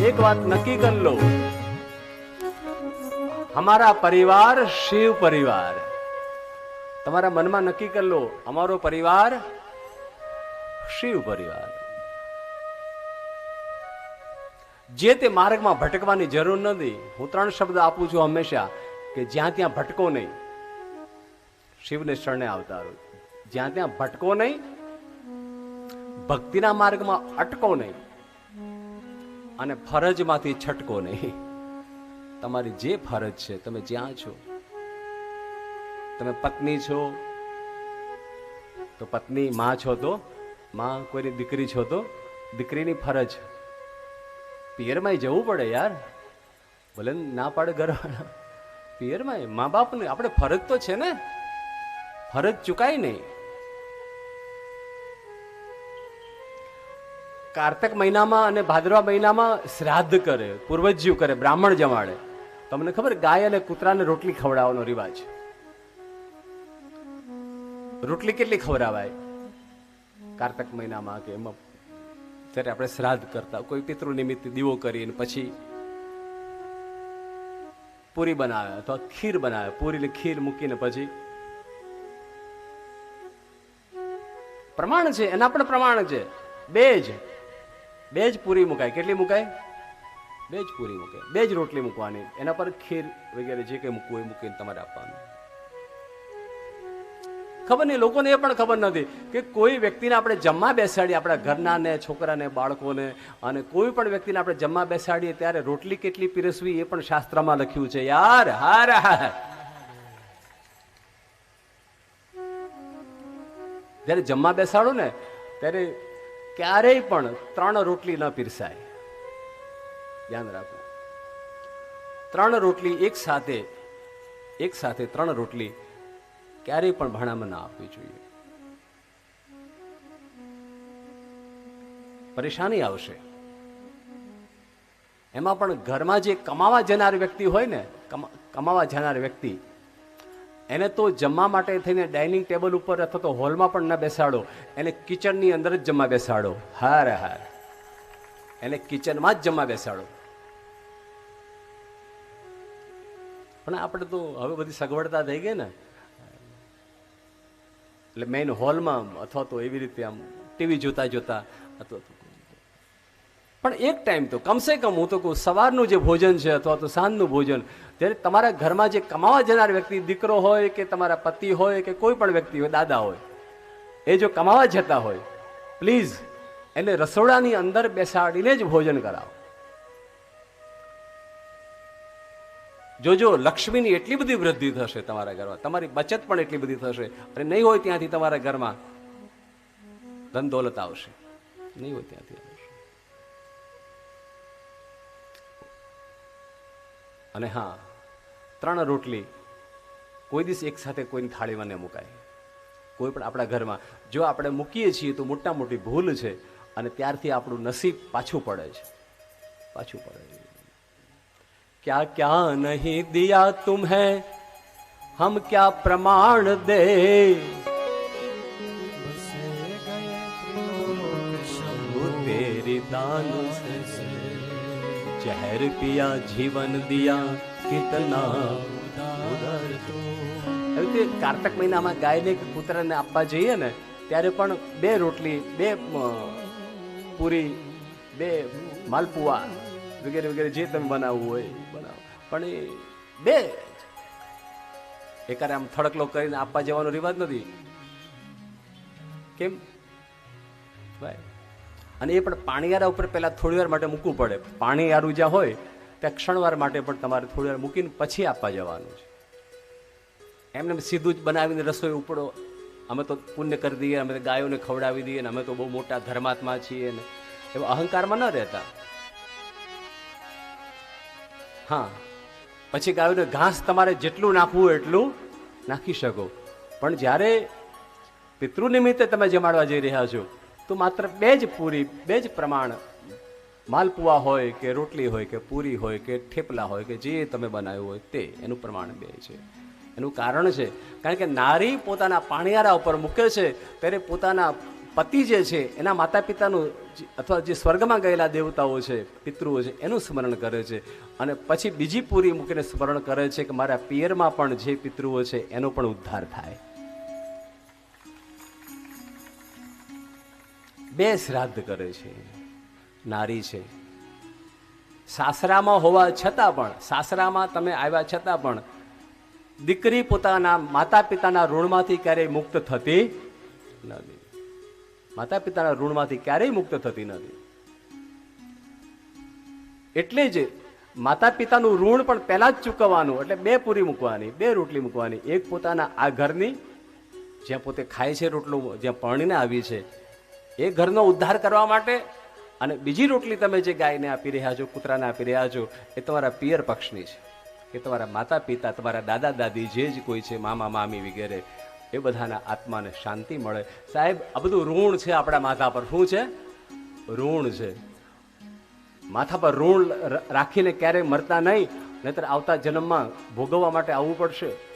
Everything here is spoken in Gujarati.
એક વાત નક્કી કરી લો हमारा परिवार शिव परिवार તમારા મનમાં નક્કી કરી લો અમારો પરિવાર શિવ પરિવાર જે તે માર્ગમાં ભટકવાની જરૂર નથી હું ત્રણ શબ્દ આપું છું હંમેશા કે જ્યાં ત્યાં ભટકો નહીં શિવને શરણે આવતા રહો જ્યાં ત્યાં ભટકો નહીં ભક્તિના માર્ગમાં અટકો નહીં અને ફરજમાંથી છટકો નહીં. તમારી જે ફરજ છે, તમે જ્યાં છો, તમે પત્ની છો, તો પત્ની માં છો તો માં, કોઈની દીકરી છો તો દીકરીની ફરજ. પિયરમાં જવું પડે યાર. ભલે ના પાડે ઘરવાળા. પિયરમાં મા બાપને, આપણે ફરજ તો છે ને. ફરજ ચુકાય નહીં. કાર્તક મહિનામાં અને ભાદરવા મહિનામાં શ્રાદ્ધ કરે, પૂર્વજ્યુ કરે, બ્રાહ્મણ જમાડે. તમને ખબર ગાય અને કૂતરાને રોટલી ખવડાવવાનો રિવાજ? રોટલી કેટલી ખવડાવાય? કાર્તક મહિનામાં કે એમાં ત્યારે આપણે શ્રાદ્ધ કરતા, કોઈ પિતૃ નિમિત્તે દીવો કરીને પછી પૂરી બનાવે અથવા ખીર બનાવે. પૂરી ખીર મૂકીને પછી પ્રમાણ છે, એના પણ પ્રમાણ છે. બે જ. બે જ પૂરી મુકાય. કેટલી મુકાય? બે જ પૂરી મૂકે બે જ રોટલી મૂકવાની. એના પર ખીર વગેરે જે કંઈ મૂકવું એ મૂકીને તમારે આપવાનું. ખબર નહીં, લોકોને એ પણ ખબર નથી કે કોઈ વ્યક્તિને આપણે જમવા બેસાડીએ, આપણા ઘરનાને, છોકરાને, બાળકોને, અને કોઈ પણ વ્યક્તિને આપણે જમવા બેસાડીએ ત્યારે રોટલી કેટલી પીરસવી એ પણ શાસ્ત્રમાં લખ્યું છે. યાર હાર હાર જ્યારે જમવા બેસાડો ને, ત્યારે ક્યારેય પણ ત્રણ રોટલી ન પીરસાય. ધ્યાન રાખો. ત્રણ રોટલી એક સાથે એક સાથે ત્રણ રોટલી ક્યારેય પણ ભાણામાં ના આપવી જોઈએ. પરેશાની આવશે. એમાં પણ ઘરમાં જે કમાવા જનાર વ્યક્તિ હોય ને કમાવા જનાર વ્યક્તિ એને તો જમવા માટે થઈને ડાઇનિંગ ટેબલ ઉપર અથવા તો હોલમાં પણ ન બેસાડો. એને કિચનની અંદર જ જમવા બેસાડો. હાર હાર. એને કિચનમાં જ જમવા બેસાડો. પણ આપણે તો હવે બધી સગવડતા થઈ ગઈ ને. એટલે મેઇન હોલમાં અથવા તો એવી રીતે આમ ટીવી જોતા જોતા અથવા પણ એક ટાઈમ તો, કમસે કમ હું તો કહું, સવારનું જે ભોજન છે અથવા તો સાંજનું ભોજન, ત્યારે તમારા ઘરમાં જે કમાવા જનાર વ્યક્તિ દીકરો હોય કે તમારા પતિ હોય કે કોઈ પણ વ્યક્તિ હોય, દાદા હોય, એ જો કમાવા જતા હોય, પ્લીઝ એને રસોડાની અંદર બેસાડીને જ ભોજન કરાવો. જોજો લક્ષ્મીની એટલી બધી વૃદ્ધિ થશે તમારા ઘરમાં, તમારી બચત પણ એટલી બધી થશે, અને નહીં હોય ત્યાંથી તમારા ઘરમાં ધન દોલત આવશે. નહીં હોય ત્યાંથી. અને હા ત્રણ રોટલી કોઈ દિવસ એક સાથે કોઈની થાળીમાં ન મુકાય કોઈ પણ આપણા ઘરમાં જો આપણે મૂકીએ છીએ તો મોટા મોટી ભૂલ છે અને ત્યારથી આપણું નસીબ પાછું પડે છે પાછું પડે છે क्या क्या नहीं दिया तुम्हें हम क्या प्रमाण दे वो तेरी दान से ચહેર પિયા જીવન દિયા કેતના ઉદાર મહિનામાં ગાયને કે કુતરાને આપવા જઈએ ને, ત્યારે પણ બે રોટલી, બે પૂરી, બે માલપુઆ વગેરે વગેરે જે તમે બનાવવું હોય બનાવો. પણ એ બે એકારે આમ થડકલો કરીને આપવા જવાનો રિવાજ નથી. કેમ? ભાઈ અને એ પણ પાણીયારા ઉપર પહેલાં થોડીવાર માટે મૂકવું પડે. પાણીયારું જ્યાં હોય, ત્યાં ક્ષણવાર માટે પણ તમારે થોડીવાર મૂકીને પછી આપવા જવાનું છે. એમને સીધું જ બનાવીને રસોઈ ઉપડો. અમે તો પુણ્ય કરી દઈએ, અમે ગાયોને ખવડાવી દઈએ ને અમે તો બહુ મોટા ધર્માત્મા છીએ ને. એવા અહંકારમાં ન રહેતા. હા, પછી ગાયોને ઘાસ તમારે જેટલું નાખવું એટલું નાખી શકો. પણ જ્યારે પિતૃ નિમિત્તે તમે જમાડવા જઈ રહ્યા છો તો માત્ર બે જ પૂરી, બે જ પ્રમાણ. માલપુઆ હોય કે રોટલી હોય કે પૂરી હોય કે થેપલા હોય કે જે તમે બનાવ્યું હોય તે, એનું પ્રમાણ બે છે. એનું કારણ છે, કારણ કે નારી પોતાના પાણિયારા ઉપર મૂકે છે, ત્યારે પોતાના પતિ જે છે, એના માતા પિતાનું અથવા જે સ્વર્ગમાં ગયેલા દેવતાઓ છે, પિતૃઓ છે, એનું સ્મરણ કરે છે. અને પછી બીજી પૂરી મૂકીને સ્મરણ કરે છે કે મારા પિયરમાં પણ જે પિતૃઓ છે, એનો પણ ઉદ્ધાર થાય. બે શ્રાદ્ધ કરે છે. નારી છે. સાસરામાં હોવા છતાં પણ, સાસરામાં તમે આવ્યા છતાં પણ, દીકરી પોતાના માતા પિતાના ઋણમાંથી ક્યારેય મુક્ત થતી નથી. માતા પિતાના ઋણમાંથી ક્યારેય મુક્ત થતી નથી. એટલે જ માતા પિતાનું ઋણ પણ પહેલા જ ચૂકવવાનું, એટલે બે પૂરી મૂકવાની, બે રોટલી મૂકવાની. એક પોતાના આ ઘરની, જ્યાં પોતે ખાય છે રોટલું, જ્યાં પરણીને આવી છે એ ઘરનો ઉદ્ધાર કરવા માટે. અને બીજી રોટલી તમે જે ગાયને આપી રહ્યા છો, કૂતરાને આપી રહ્યા છો, એ તમારા પિયર પક્ષની છે. કે તમારા માતા પિતા તમારા દાદા દાદી જે જ કોઈ છે, મામા, મામી વગેરે, એ બધાના આત્માને શાંતિ મળે. સાહેબ, આ બધું ઋણ છે આપણા માથા પર. શું છે? ઋણ છે. માથા પર ઋણ રાખીને ક્યારેય મરતા નહીં, નહીતર આવતા જન્મમાં ભોગવવા માટે આવવું પડશે.